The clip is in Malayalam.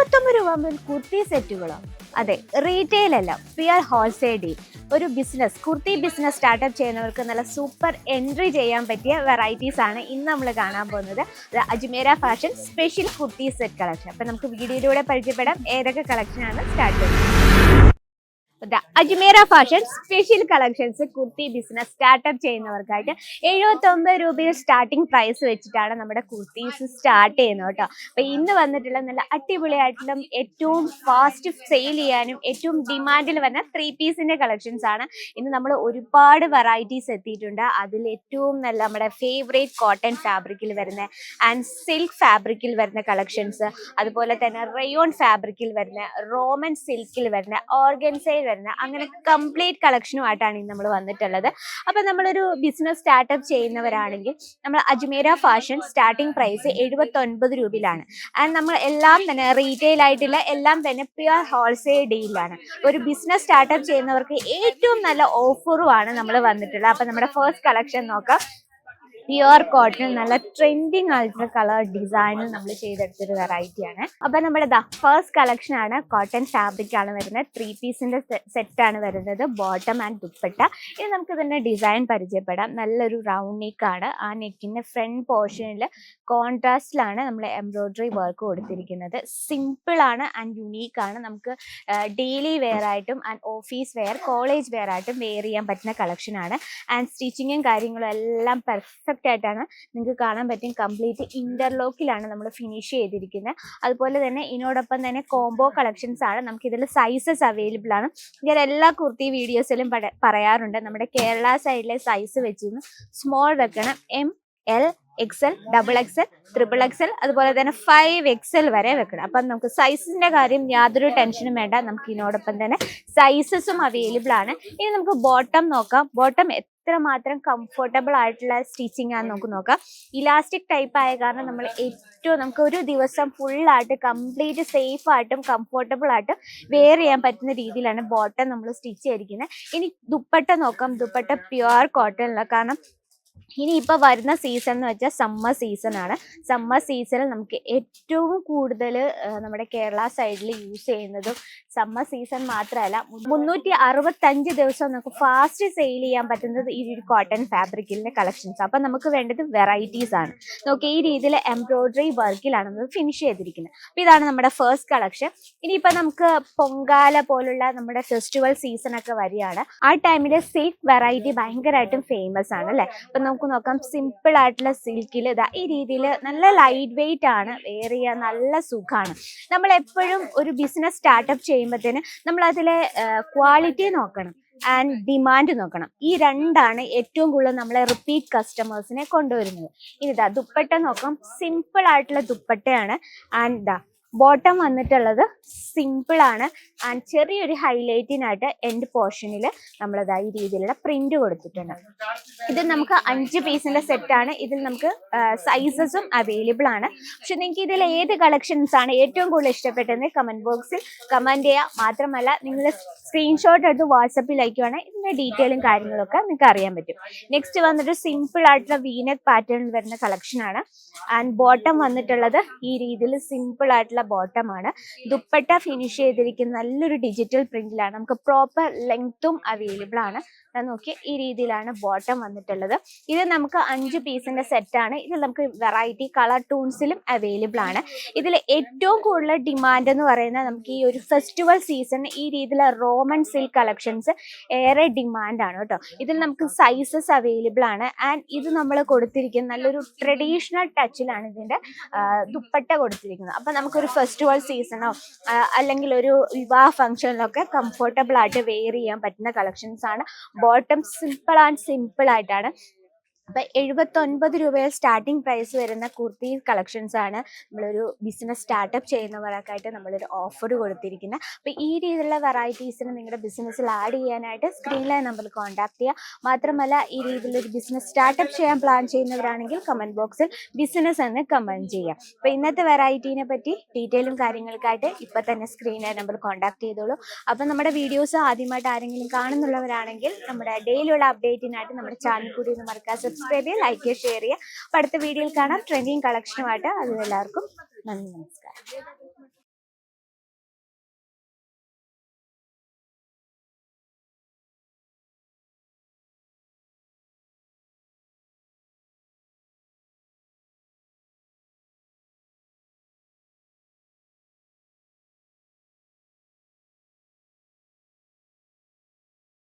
എഴുപത്തൊമ്പത് രൂപ മുതൽ കുർത്തി സെറ്റുകളോ അതെ റീറ്റെയിൽ അല്ല പ്രിയർ ഹോൾസെയിൽ ഡീൽ ഒരു ബിസിനസ് കുർത്തി ബിസിനസ് സ്റ്റാർട്ടപ്പ് ചെയ്യുന്നവർക്ക് നല്ല സൂപ്പർ എൻട്രി ചെയ്യാൻ പറ്റിയ വെറൈറ്റീസ് ആണ് ഇന്ന് നമ്മൾ കാണാൻ പോകുന്നത്. അത് Ajmera fashion special kurti set collection അപ്പം നമുക്ക് വീഡിയോയിലൂടെ പരിചയപ്പെടാം ഏതൊക്കെ കളക്ഷനാണ് സ്റ്റാർട്ട് ചെയ്യുന്നത്. ദാ Ajmera fashion special collections kurti business startup ചെയ്യുന്നവർക്കായിട്ട് എഴുപത്തി ഒമ്പത് രൂപയിൽ സ്റ്റാർട്ടിംഗ് പ്രൈസ് വെച്ചിട്ടാണ് നമ്മുടെ കുർത്തീസ് സ്റ്റാർട്ട് ചെയ്യുന്നത് കേട്ടോ. അപ്പൊ ഇന്ന് വന്നിട്ടുള്ള നല്ല അടിപൊളിയായിട്ടുള്ള ഏറ്റവും ഫാസ്റ്റ് സെയിൽ ചെയ്യാനും ഏറ്റവും ഡിമാൻഡിൽ വന്ന ത്രീ പീസിന്റെ കളക്ഷൻസ് ആണ്. ഇന്ന് നമ്മൾ ഒരുപാട് വെറൈറ്റീസ് എത്തിയിട്ടുണ്ട്. അതിൽ ഏറ്റവും നല്ല നമ്മുടെ ഫേവറേറ്റ് കോട്ടൺ ഫാബ്രിക്കിൽ വരുന്ന ആൻഡ് സിൽക്ക് ഫാബ്രിക്കിൽ വരുന്ന കളക്ഷൻസ് അതുപോലെ തന്നെ റയോൺ ഫാബ്രിക്കിൽ വരുന്ന റോമൻ സിൽക്കിൽ വരുന്ന ഓർഗൻസയിൽ വരുന്ന അങ്ങനെ കംപ്ലീറ്റ് കളക്ഷനുമായിട്ടാണ് ഇന്ന് നമ്മൾ വന്നിട്ടുള്ളത്. അപ്പം നമ്മളൊരു ബിസിനസ് സ്റ്റാർട്ടപ്പ് ചെയ്യുന്നവരാണെങ്കിൽ നമ്മൾ അജ്മീര ഫാഷൻ സ്റ്റാർട്ടിംഗ് പ്രൈസ് എഴുപത്തൊൻപത് രൂപയിലാണ്. ആൻഡ് നമ്മൾ എല്ലാം തന്നെ റീറ്റെയിൽ ആയിട്ടുള്ള എല്ലാം തന്നെ പ്യുവർ ഹോൾസെയിൽ ഡീലാണ് ഒരു ബിസിനസ് സ്റ്റാർട്ടപ്പ് ചെയ്യുന്നവർക്ക് ഏറ്റവും നല്ല ഓഫറുമാണ് നമ്മൾ വന്നിട്ടുള്ളത്. അപ്പം നമ്മുടെ ഫസ്റ്റ് കളക്ഷൻ നോക്കാം. പ്യുവർ കോട്ടൺ നല്ല ട്രെൻഡിങ് ആയിട്ടുള്ള കളർ ഡിസൈനിൽ നമ്മൾ ചെയ്തെടുത്തൊരു വെറൈറ്റി ആണ്. അപ്പൊ നമ്മുടെ ദ ഫസ്റ്റ് കളക്ഷൻ ആണ് കോട്ടൺ ഫാബ്രിക് ആണ് വരുന്നത്. ത്രീ പീസിന്റെ സെറ്റ് ആണ് വരുന്നത്. Bottom and dupatta. ഇനി നമുക്ക് ഇതിന്റെ ഡിസൈൻ പരിചയപ്പെടാം. നല്ലൊരു റൗണ്ട് നെക്ക് ആണ്. ആ നെക്കിന്റെ ഫ്രണ്ട് പോർഷനിൽ കോൺട്രാസ്റ്റിലാണ് നമ്മൾ എംബ്രോയിഡറി വർക്ക് കൊടുത്തിരിക്കുന്നത്. സിമ്പിൾ ആണ് ആൻഡ് യുണീക്ക് ആണ്. നമുക്ക് ഡെയിലി വെയർ ആയിട്ടും and office wear college wear ആയിട്ടും വെയർ ചെയ്യാൻ പറ്റുന്ന കളക്ഷൻ ആണ്. ആൻഡ് സ്റ്റിച്ചിങ്ങും കാര്യങ്ങളും എല്ലാം പെർഫെക്റ്റ് ആയിട്ടാണ് നിങ്ങൾക്ക് കാണാൻ പറ്റും. കംപ്ലീറ്റ് ഇന്റർലോക്കിലാണ് നമ്മൾ ഫിനിഷ് ചെയ്തിരിക്കുന്നത് അതുപോലെ തന്നെ ഇതിനോടൊപ്പം തന്നെ കോംബോ കളക്ഷൻസ് ആണ്. നമുക്ക് ഇതിൽ സൈസസ് അവൈലബിൾ ആണ്. ഞാൻ എല്ലാ കുർത്തി വീഡിയോസിലും പറയാറുണ്ട്. നമ്മുടെ കേരള സൈഡിലെ സൈസ് വെച്ചിരുന്നു. സ്മോൾ വെക്കണം. M L XL double XL triple XL അതുപോലെ തന്നെ ഫൈവ് എക്സൽ വരെ വെക്കണം. അപ്പം നമുക്ക് സൈസിന്റെ കാര്യം യാതൊരു ടെൻഷനും വേണ്ട. നമുക്ക് ഇതിനോടൊപ്പം തന്നെ സൈസസും അവൈലബിൾ ആണ്. ഇനി നമുക്ക് ബോട്ടം നോക്കാം. ബോട്ടം എത്രമാത്രം കംഫർട്ടബിൾ ആയിട്ടുള്ള സ്റ്റിച്ചിങ് ആണെന്ന് നമുക്ക് നോക്കാം. ഇലാസ്റ്റിക് ടൈപ്പ് ആയ കാരണം നമ്മൾ ഏറ്റവും നമുക്ക് ഒരു ദിവസം ഫുള്ളായിട്ട് കംപ്ലീറ്റ് സേഫ് ആയിട്ടും കംഫർട്ടബിൾ ആയിട്ടും വെയർ ചെയ്യാൻ പറ്റുന്ന രീതിയിലാണ് ബോട്ടം നമ്മൾ സ്റ്റിച്ച് ചെയ്തിരിക്കുന്നത്. ഇനി ദുപ്പട്ട നോക്കാം. ദുപ്പട്ട പ്യുവർ കോട്ടണിലാണ് കാരണം ഇനി ഇപ്പൊ വരുന്ന സീസൺ എന്ന് വെച്ചാൽ സമ്മർ സീസൺ ആണ്. സമ്മർ സീസണിൽ നമുക്ക് ഏറ്റവും കൂടുതൽ നമ്മുടെ കേരള സൈഡിൽ യൂസ് ചെയ്യുന്നതും സമ്മർ സീസൺ മാത്രമല്ല മുന്നൂറ്റി അറുപത്തഞ്ച് ദിവസം നമുക്ക് ഫാസ്റ്റ് സെയിൽ ചെയ്യാൻ പറ്റുന്നത് ഈ ഒരു കോട്ടൺ ഫാബ്രിക്കിന്റെ കളക്ഷൻസ് അപ്പൊ നമുക്ക് വേണ്ടത് വെറൈറ്റീസ് ആണ്. നോക്കി ഈ രീതിയിൽ എംബ്രോയിഡറി വർക്കിലാണ് നമ്മൾ ഫിനിഷ് ചെയ്തിരിക്കുന്നത്. അപ്പൊ ഇതാണ് നമ്മുടെ ഫസ്റ്റ് കളക്ഷൻ ഇനിയിപ്പോ നമുക്ക് പൊങ്കാല പോലുള്ള നമ്മുടെ ഫെസ്റ്റിവൽ സീസൺ ഒക്കെ വരികയാണ്. ആ ടൈമിൽ സിൽക്ക് വെറൈറ്റി ഭയങ്കരമായിട്ടും ഫേമസ് ആണ് അല്ലേ? അപ്പൊ നമുക്ക് നോക്കാം. സിമ്പിൾ ആയിട്ടുള്ള സിൽക്കിൽ ഇതാ ഈ രീതിയിൽ നല്ല ലൈറ്റ് വെയിറ്റ് ആണ്. വെയർ നല്ല സുഖമാണ് നമ്മൾ എപ്പോഴും ഒരു ബിസിനസ് സ്റ്റാർട്ടപ്പ് ചെയ്യുമ്പോഴത്തേന് നമ്മൾ അതിലെ ക്വാളിറ്റി നോക്കണം ആൻഡ് ഡിമാൻഡ് നോക്കണം. ഈ രണ്ടാണ് ഏറ്റവും കൂടുതൽ നമ്മളെ റിപ്പീറ്റ് കസ്റ്റമേഴ്സിനെ കൊണ്ടുവരുന്നത്. ഇനി ഇതാ ദുപ്പട്ട നോക്കാം. സിമ്പിൾ ആയിട്ടുള്ള ദുപ്പട്ടയാണ്. ആൻഡ് ദാ ബോട്ടം വന്നിട്ടുള്ളത് സിമ്പിൾ ആണ്. ആൻഡ് ചെറിയൊരു ഹൈലൈറ്റിനായിട്ട് എൻഡ് പോർഷനിൽ നമ്മളിതാ ഈ രീതിയിലുള്ള പ്രിന്റ് കൊടുത്തിട്ടുണ്ട്. ഇത് നമുക്ക് അഞ്ച് പീസിന്റെ ആണ്. ഇതിൽ നമുക്ക് സൈസസും അവൈലബിൾ ആണ്. പക്ഷെ നിങ്ങൾക്ക് ഇതിൽ ഏത് കളക്ഷൻസ് ആണ് ഏറ്റവും കൂടുതൽ ഇഷ്ടപ്പെട്ടതെന്ന് കമന്റ് ബോക്സിൽ കമന്റ് ചെയ്യുക മാത്രമല്ല നിങ്ങൾ സ്ക്രീൻഷോട്ട് എടുത്ത് വാട്സപ്പിൽ അയക്കുവാണെങ്കിൽ ഇതിന്റെ ഡീറ്റെയിലും കാര്യങ്ങളൊക്കെ നിങ്ങൾക്ക് അറിയാൻ പറ്റും. നെക്സ്റ്റ് വന്നിട്ട് സിമ്പിൾ ആയിട്ടുള്ള വീനക് പാറ്റേണിൽ വരുന്ന കളക്ഷൻ ആണ്. ആൻഡ് ബോട്ടം വന്നിട്ടുള്ളത് ഈ രീതിയിൽ സിമ്പിൾ ആയിട്ടുള്ള ബോട്ടം ആണ്. ദുപ്പട്ട ഫിനിഷ് ചെയ്തിരിക്കുന്ന നല്ലൊരു ഡിജിറ്റൽ പ്രിന്റിലാണ് നമുക്ക് പ്രോപ്പർ ലെങ്ത്തും അവൈലബിൾ ആണ്. നോക്കിയ നോക്കി ഈ രീതിയിലാണ് ബോട്ടം വന്നിട്ടുള്ളത്. ഇത് നമുക്ക് അഞ്ച് പീസിന്റെ സെറ്റ് ആണ്. ഇത് നമുക്ക് വെറൈറ്റി കളർ ടൂൺസിലും അവൈലബിൾ ആണ്. ഇതിൽ ഏറ്റവും കൂടുതൽ ഡിമാൻഡ് എന്ന് പറയുന്നത് നമുക്ക് ഈ ഒരു ഫെസ്റ്റിവൽ സീസൺ ഈ രീതിയിലെ റോമൻ സിൽക്ക് കളക്ഷൻസ് ഏറെ ഡിമാൻഡ് ആണ് കേട്ടോ. ഇതിൽ നമുക്ക് സൈസസ് അവൈലബിൾ ആണ്. ആൻഡ് ഇത് നമ്മൾ കൊടുത്തിരിക്കുന്ന നല്ലൊരു ട്രഡീഷണൽ ടച്ചിലാണ് ഇതിന്റെ ദുപ്പട്ട കൊടുത്തിരിക്കുന്നത്. അപ്പൊ നമുക്കൊരു ഫെസ്റ്റിവൽ സീസണോ അല്ലെങ്കിൽ ഒരു വിവാഹ ഫംഗ്ഷനിലൊക്കെ കംഫർട്ടബിൾ ആയിട്ട് വെയർ ചെയ്യാൻ പറ്റുന്ന കളക്ഷൻസ് ആണ്. ബോട്ടം സിമ്പിൾ ആൻഡ് സിമ്പിൾ ആയിട്ടാണ് അപ്പൊ എഴുപത്തൊൻപത് രൂപയിൽ സ്റ്റാർട്ടിംഗ് പ്രൈസ് വരുന്ന കുർത്തി കളക്ഷൻസ് ആണ് നമ്മളൊരു ബിസിനസ് സ്റ്റാർട്ടപ്പ് ചെയ്യുന്നവർക്കായിട്ട് നമ്മളൊരു ഓഫർ കൊടുത്തിരിക്കുന്നത് അപ്പൊ ഈ രീതിയിലുള്ള വെറൈറ്റീസിന് നിങ്ങളുടെ ബിസിനസ്സിൽ ആഡ് ചെയ്യാനായിട്ട് സ്ക്രീനിലെ നമ്പറിൽ കോൺടാക്ട് ചെയ്യുക മാത്രമല്ല ഈ രീതിയിലൊരു ബിസിനസ് സ്റ്റാർട്ടപ്പ് ചെയ്യാൻ പ്ലാൻ ചെയ്യുന്നവരാണെങ്കിൽ കമന്റ് ബോക്സിൽ ബിസിനസ് എന്ന് കമന്റ് ചെയ്യാം. അപ്പൊ ഇന്നത്തെ വെറൈറ്റീനെ പറ്റി ഡീറ്റെയിലും കാര്യങ്ങൾക്കായിട്ട് ഇപ്പൊ തന്നെ സ്ക്രീനിലെ നമ്മൾ കോൺടാക്ട് ചെയ്തോളൂ. അപ്പൊ നമ്മുടെ വീഡിയോസ് ആദ്യമായിട്ട് ആരെങ്കിലും കാണുന്നുള്ളവരാണെങ്കിൽ നമ്മുടെ ഡെയിലിയുള്ള അപ്ഡേറ്റിനായിട്ട് നമ്മുടെ ചാനൽ കൂടി ഒന്ന് മറക്കാൻ സബ്സ്ക്രൈബ് ചെയ്യുക ലൈക്ക് ചെയ്യുക. ഷെയർ ചെയ്യുക അടുത്ത വീഡിയോയിൽ കാണാം. ട്രെൻഡിങ് കളക്ഷനുമായിട്ട് അത് എല്ലാവർക്കും നന്ദി നമസ്കാരം.